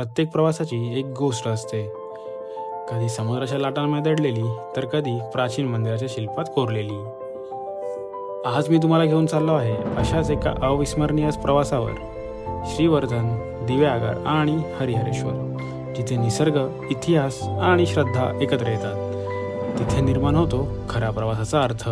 प्रत्येक प्रवासाची एक गोष्ट असते. कधी समुद्राच्या लाटांमध्ये दडलेली तर कधी प्राचीन मंदिराच्या शिल्पात कोरलेली. आज मी तुम्हाला घेऊन चाललो आहे अशाच एका अविस्मरणीय प्रवासावर. श्रीवर्धन दिव्यागर आणि हरिहरेश्वर जिथे निसर्ग इतिहास आणि श्रद्धा एकत्र येतात. तिथे निर्माण होतो खऱ्या प्रवासाचा अर्थ.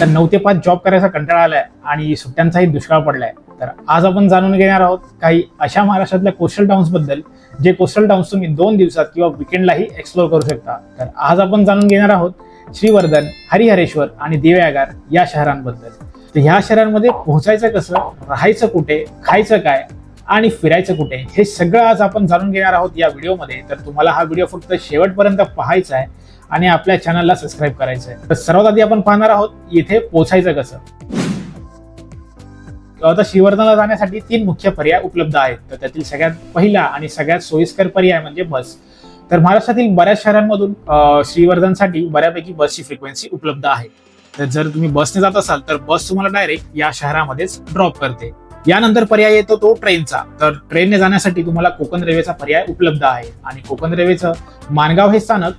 तर नऊ ते पाच जॉब करायचा कंटाळा आलाय आणि सुट्ट्यांचाही दुष्काळ पडलाय. तर आज आपण जाणून घेणार आहोत काही अशा महाराष्ट्रातल्या कोस्टल टाउन्सबद्दल जे कोस्टल टाउन्स तुम्ही दोन दिवसात किंवा विकेंडलाही एक्सप्लोर करू शकता. तर आज आपण जाणून घेणार आहोत श्रीवर्धन हरिहरेश्वर आणि दिव्यागार या शहरांबद्दल. तर ह्या शहरांमध्ये पोहोचायचं कसं राहायचं कुठे खायचं काय आणि फिरायचं कुठे? हे सगळं आज आपण जाणून घेणार आहोत या व्हिडिओमध्ये. तर तुम्हाला हा व्हिडिओ फक्त शेवटपर्यंत पाहायचा आहे आणि आपल्या चॅनलला सबस्क्राईब करायचं आहे. तर सर्वात आधी आपण पाहणार आहोत इथे पोहोचायचं कसं? आता श्रीवर्धनला जाण्यासाठी तीन मुख्य पर्याय उपलब्ध आहेत. तर त्यातील सगळ्यात पहिला आणि सगळ्यात सोयीस्कर पर्याय म्हणजे बस. तर महाराष्ट्रातील बऱ्याच शहरांमधून श्रीवर्धनसाठी बऱ्यापैकी बसची फ्रिक्वेन्सी उपलब्ध आहे. तर जर तुम्ही बसने जात असाल तर बस तुम्हाला डायरेक्ट या शहरामध्येच ड्रॉप करते. यानंतर पर्याय येतो तो ट्रेनचा. तर ट्रेनने जाण्यासाठी तुम्हाला कोकण रेल्वेचा पर्याय उपलब्ध आहे. आणि कोकण रेल्वेचं माणगाव हे स्थानक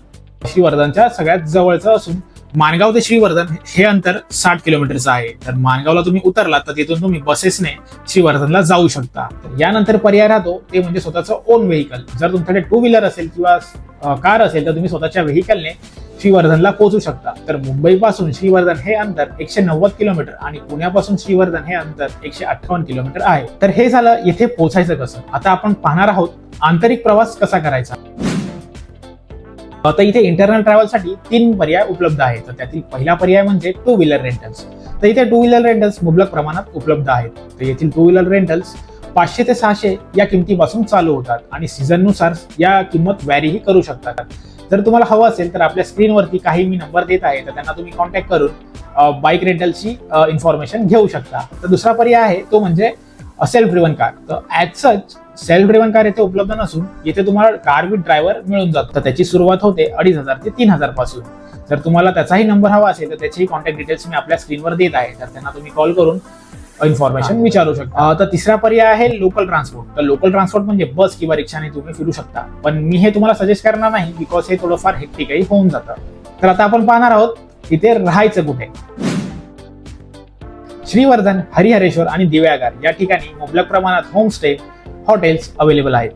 श्रीवर्धनच्या सगळ्यात जवळचं असून माणगाव ते श्रीवर्धन हे अंतर साठ किलोमीटरचं आहे. तर माणगावला तुम्ही उतरला तर तिथून तुम्ही बसेसने श्रीवर्धनला जाऊ शकता. यानंतर पर्याय राहतो ते म्हणजे स्वतःचं ओन व्हेकल जर तुमच्याकडे टू व्हीलर असेल किंवा कार असेल तर तुम्ही स्वतःच्या व्हेकलने श्रीवर्धनला पोहोचू शकता. तर मुंबईपासून श्रीवर्धन हे अंतर एकशे नव्वद किलोमीटर आणि पुण्यापासून श्रीवर्धन हे अंतर एकशे अठ्ठावन्न किलोमीटर आहे. तर हे झालं येथे पोहोचायचं कसं? आता आपण पाहणार आहोत आंतरिक प्रवास कसा करायचा? तर इथे इंटरनल ट्रॅव्हलसाठी तीन पर्याय उपलब्ध आहेत. तर त्यातील पहिला पर्याय म्हणजे टू व्हीलर रेंटल्स तर इथे टू व्हीलर रेंटल्स मुबलक प्रमाणात उपलब्ध आहेत. तर येथील टू व्हीलर रेंटल्स पाचशे ते सहाशे या किमतीपासून चालू होतात आणि सीझननुसार या किंमत व्हॅरीही करू शकतात. जर तुम्हाला हवं असेल तर आपल्या स्क्रीनवरती काही मी नंबर देत आहे तर त्यांना तुम्ही कॉन्टॅक्ट करून बाईक रेंटलची इन्फॉर्मेशन घेऊ शकता. तर दुसरा पर्याय आहे तो म्हणजे सेल्फ ड्रिव्हन कार तर as such self driven car येथे उपलब्ध नसून येथे तुम्हाला कार विथ ड्रायव्हर मिळून जातो. तर त्याची सुरुवात होते अडीच हजार ते तीन हजारपासून. जर तुम्हाला त्याचाही नंबर हवा असेल तर त्याची कॉन्टॅक्ट डिटेल्स मी आपल्या स्क्रीनवर देत आहे. तर त्यांना तुम्ही कॉल करून इन्फॉर्मेशन विचारू शकता. तर तिसरा पर्याय आहे लोकल ट्रान्सपोर्ट तर लोकल ट्रान्सपोर्ट म्हणजे बस किंवा रिक्षाने तुम्ही फिरू शकता. पण मी हे तुम्हाला सजेस्ट करणार नाही बिकॉज हे थोडंफार हेक्टिकही होऊन जातं. तर आता आपण पाहणार आहोत इथे राहायचं कुठे? श्रीवर्धन हरिहरेश्वर आणि दिव्यागार या ठिकाणी मुबलक प्रमाणात होमस्टे हॉटेल्स अवेलेबल आहेत.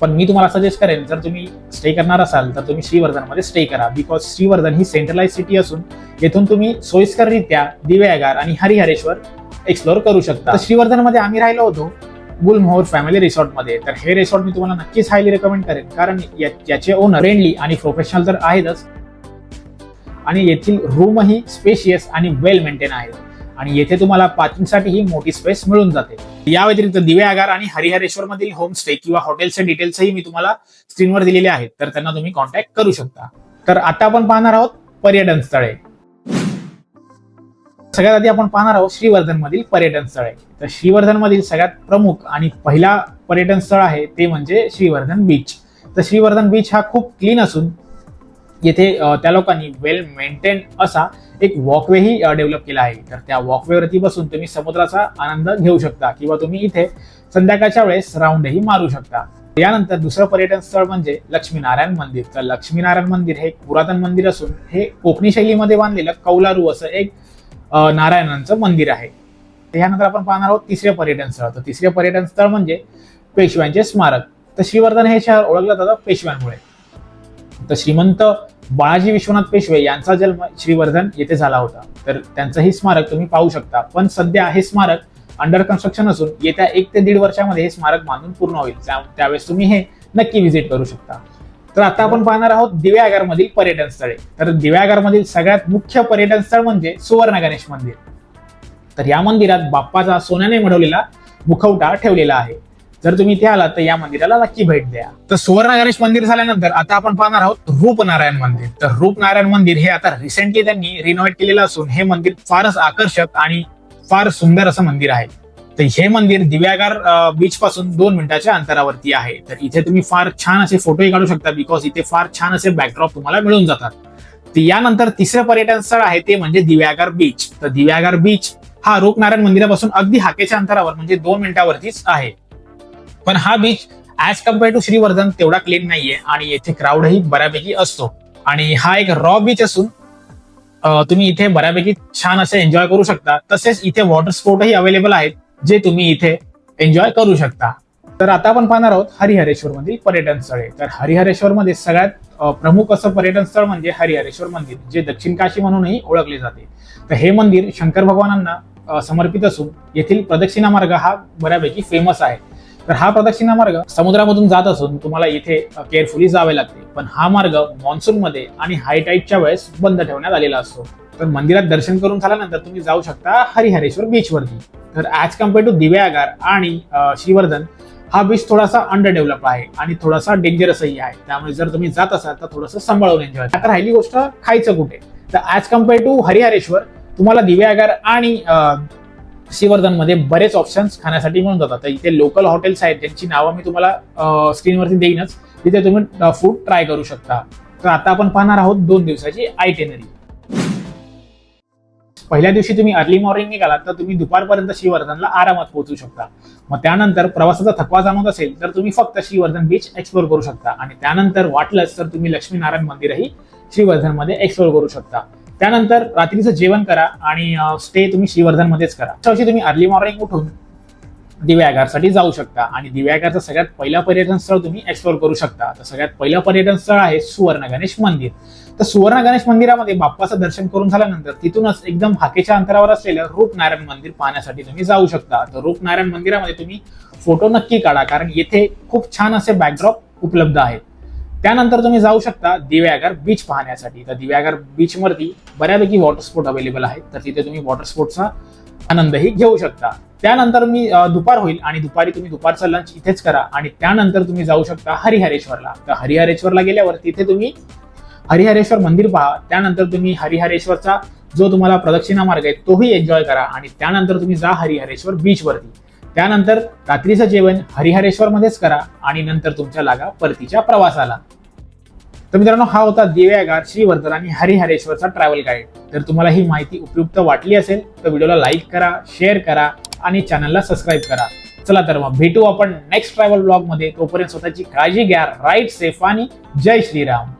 पण मी तुम्हाला सजेस्ट करेन जर तुम्ही स्टे करणार असाल तर तुम्ही श्रीवर्धनमध्ये स्टे करा. बिकॉज श्रीवर्धन ही सेंट्रलाइज सिटी असून येथून तुम्ही सोयीस्कररित्या दिव्यागार आणि हरिहरेश्वर एक्सप्लोअर करू शकता. श्रीवर्धनमध्ये आम्ही राहिलो होतो गुलमोहर फॅमिली रिसॉर्टमध्ये तर हे रिसॉर्ट मी तुम्हाला नक्कीच हायली रेकमेंड करेन. कारण याचे ओनर फ्रेंडली आणि प्रोफेशनल तर आहेतच. आणि येथील रूमही स्पेशियस आणि वेल मेंटेन आहेत. आणि येथे तुम्हाला पार्किंगसाठीही मोठी स्पेस मिळून जाते. या व्यतिरिक्त दिवे आगार आणि हरिहरेश्वर मधील होमस्टे किंवा हॉटेलचे डिटेल्सही मी तुम्हाला स्क्रीनवर दिलेले आहेत तर त्यांना तुम्ही कॉन्टॅक्ट करू शकता. तर आता आपण पाहणार आहोत पर्यटन स्थळे. सगळ्यात आधी आपण पाहणार आहोत श्रीवर्धन मधील पर्यटन स्थळे. तर श्रीवर्धन मधील सगळ्यात प्रमुख आणि पहिला पर्यटन स्थळ आहे ते म्हणजे श्रीवर्धन बीच तर श्रीवर्धन बीच हा खूप क्लीन असून येथे त्या लोकांनी वेल मेंटेन असा एक वॉकवेही डेव्हलप केला आहे. तर त्या वॉकवेवरती बसून तुम्ही समुद्राचा आनंद घेऊ शकता किंवा तुम्ही इथे संध्याकाळच्या वेळेस राऊंडही मारू शकता. यानंतर दुसरं पर्यटन स्थळ म्हणजे लक्ष्मीनारायण मंदिर. तर लक्ष्मीनारायण मंदिर हे एक पुरातन मंदिर असून हे कोकणी शैलीमध्ये बांधलेलं कौलारू असं एक नारायणांचं मंदिर आहे. यानंतर आपण पाहणार आहोत तिसरे पर्यटन स्थळ. तर तिसरे पर्यटन स्थळ म्हणजे पेशव्यांचे स्मारक. तर श्रीवर्धन हे शहर ओळखलं जातं पेशव्यांमुळे. तर श्रीमंत बाळाजी विश्वनाथ पेशवे यांचा जन्म श्रीवर्धन येथे झाला होता. तर त्यांचंही स्मारक तुम्ही पाहू शकता. पण सध्या हे स्मारक अंडर कन्स्ट्रक्शन असून येत्या एक ते दीड वर्षामध्ये हे स्मारक बांधून पूर्ण होईल. त्यावेळेस तुम्ही हे नक्की व्हिजिट करू शकता. तर आता आपण पाहणार आहोत दिव्यागार मधील पर्यटन स्थळे. तर दिव्यागार मधील सगळ्यात मुख्य पर्यटन स्थळ म्हणजे सुवर्ण गणेश मंदिर. तर या मंदिरात बाप्पाचा सोन्याने मढवलेला मुखवटा ठेवलेला आहे. जर तुम्ही इथे आलात तर या मंदिराला नक्की भेट द्या. तर सुवर्ण गणेश मंदिर झाल्यानंतर आता आपण पाहणार आहोत रूपनारायण मंदिर. तर रूपनारायण मंदिर हे आता रिसेंटली त्यांनी रिनोव्हेट केलेलं असून हे मंदिर फारच आकर्षक आणि फार सुंदर असं मंदिर आहे. तर हे मंदिर दिव्यागार बीच पासून दोन मिनिटाच्या अंतरावरती आहे. तर इथे तुम्ही फार छान असे फोटोही काढू शकता बिकॉज इथे फार छान असे बॅकड्रॉप तुम्हाला मिळून जातात. तर यानंतर तिसरं पर्यटन स्थळ आहे ते म्हणजे दिव्यागार बीच तर दिव्यागार बीच हा रूपनारायण मंदिरापासून अगदी हाकेच्या अंतरावर म्हणजे दोन मिनिटावरतीच आहे. पण हा beach as compare to Shrivardhan तेवढा क्लीन नाहीये आणि येथे क्राऊडही बऱ्यापैकी असतो. आणि हा एक रॉ बीच असून तुम्ही इथे बऱ्यापैकी छान असे एन्जॉय करू शकता. तसेच इथे वॉटर स्पोर्टही अवेलेबल आहेत जे तुम्ही इथे एन्जॉय करू शकता. तर आता आपण पाहणार आहोत हरिहरेश्वर मधील पर्यटन स्थळे. तर हरिहरेश्वर मध्ये सगळ्यात प्रमुख असं पर्यटन स्थळ म्हणजे हरिहरेश्वर मंदिर जे दक्षिण काशी म्हणूनही ओळखले जाते. तर हे मंदिर शंकर भगवानांना समर्पित असून येथील प्रदक्षिणा मार्ग हा बऱ्यापैकी फेमस आहे. तर हा प्रदक्षिणा मार्ग समुद्रामधून जात असून तुम्हाला इथे केअरफुली जावे लागते. पण हा मार्ग मान्सून मध्ये आणि हायटाईटच्या वेळेस बंद ठेवण्यात आलेला असतो. तर मंदिरात दर्शन करून झाल्यानंतर तुम्ही जाऊ शकता हरिहरेश्वर बीच वरती. तर ॲज कंपेअर टू दिव्यागार आणि श्रीवर्धन हा बीच थोडासा अंडर डेव्हलप आहे आणि थोडासा डेंजरसही आहे. त्यामुळे जर तुम्ही जात असाल तर थोडंसं सांभाळून एन्जॉय आता राहिली गोष्ट खायचं कुठे? तर ॲज कंपेअर टू हरिहरेश्वर तुम्हाला दिव्यागार आणि अं, श्रीवर्धनमध्ये बरेच ऑप्शन्स खाण्यासाठी मिळून जातात. तर इथे लोकल हॉटेल्स आहेत ज्यांची नावं मी तुम्हाला स्क्रीनवरती देईनच. तिथे तुम्ही फूड ट्राय करू शकता. तर आता आपण पाहणार आहोत दोन दिवसाची आयटेनरी पहिल्या दिवशी तुम्ही अर्ली मॉर्निंग निघालात तर तुम्ही दुपारपर्यंत श्रीवर्धनला आरामात पोहोचू शकता. मग त्यानंतर प्रवासाचा थकवा जाणवत असेल तर तुम्ही फक्त श्रीवर्धन बीच एक्सप्लोर करू शकता. आणि त्यानंतर वाटलंच तर तुम्ही लक्ष्मीनारायण मंदिरही श्रीवर्धनमध्ये एक्सप्लोर करू शकता. त्यानंतर रात्रीचं जेवण करा आणि स्टे तुम्ही श्रीवर्धन मध्येच करा. अशा तुम्ही अर्ली मॉर्निंग उठून दिव्यागारसाठी जाऊ शकता आणि दिव्यागारचं सगळ्यात पहिलं पर्यटन स्थळ तुम्ही एक्सप्लोर करू शकता. तर सगळ्यात पहिलं पर्यटन स्थळ आहे सुवर्ण गणेश मंदिर. तर सुवर्ण गणेश मंदिरामध्ये बाप्पाचं दर्शन करून झाल्यानंतर तिथूनच एकदम हाकेच्या अंतरावर असलेलं रूपनारायण मंदिर पाहण्यासाठी तुम्ही जाऊ शकता. तर रूपनारायण मंदिरामध्ये तुम्ही फोटो नक्की काढा कारण येथे खूप छान असे बॅकड्रॉप उपलब्ध आहेत. त्यानंतर तुम्ही जाऊ शकता दिव्यागर बीच पाहण्यासाठी. तर दिव्यागर बीच वरती बऱ्यापैकी वॉटर स्पोर्ट अवेलेबल आहेत. तर तिथे तुम्ही वॉटर स्पोर्टचा आनंदही घेऊ शकता. त्यानंतर मी दुपार होईल आणि दुपारी तुम्ही दुपारचा लंच इथेच करा आणि त्यानंतर तुम्ही जाऊ शकता हरिहरेश्वरला. तर हरिहरेश्वरला गेल्यावर तिथे तुम्ही हरिहरेश्वर मंदिर पहा. त्यानंतर तुम्ही हरिहरेश्वरचा जो तुम्हाला प्रदक्षिणा मार्ग आहे तोही एन्जॉय करा आणि त्यानंतर तुम्ही जा हरिहरेश्वर बीच वरती. त्यानंतर रात्रीचं जेवण हरिहरेश्वर मध्येच करा आणि नंतर तुमच्या लागा परतीच्या प्रवासाला. तर मित्रांनो हा होता दिव्यागार श्रीवर्धन आणि हरिहरेश्वरचा ट्रॅव्हल गाईड तर तुम्हाला ही माहिती उपयुक्त वाटली असेल तर व्हिडिओला लाईक करा शेअर करा आणि चॅनलला सबस्क्राईब करा. चला तर मग भेटू आपण नेक्स्ट ट्रॅव्हल ब्लॉगमध्ये तोपर्यंत स्वतःची काळजी घ्या. राईट सेफ आणि जय श्रीराम.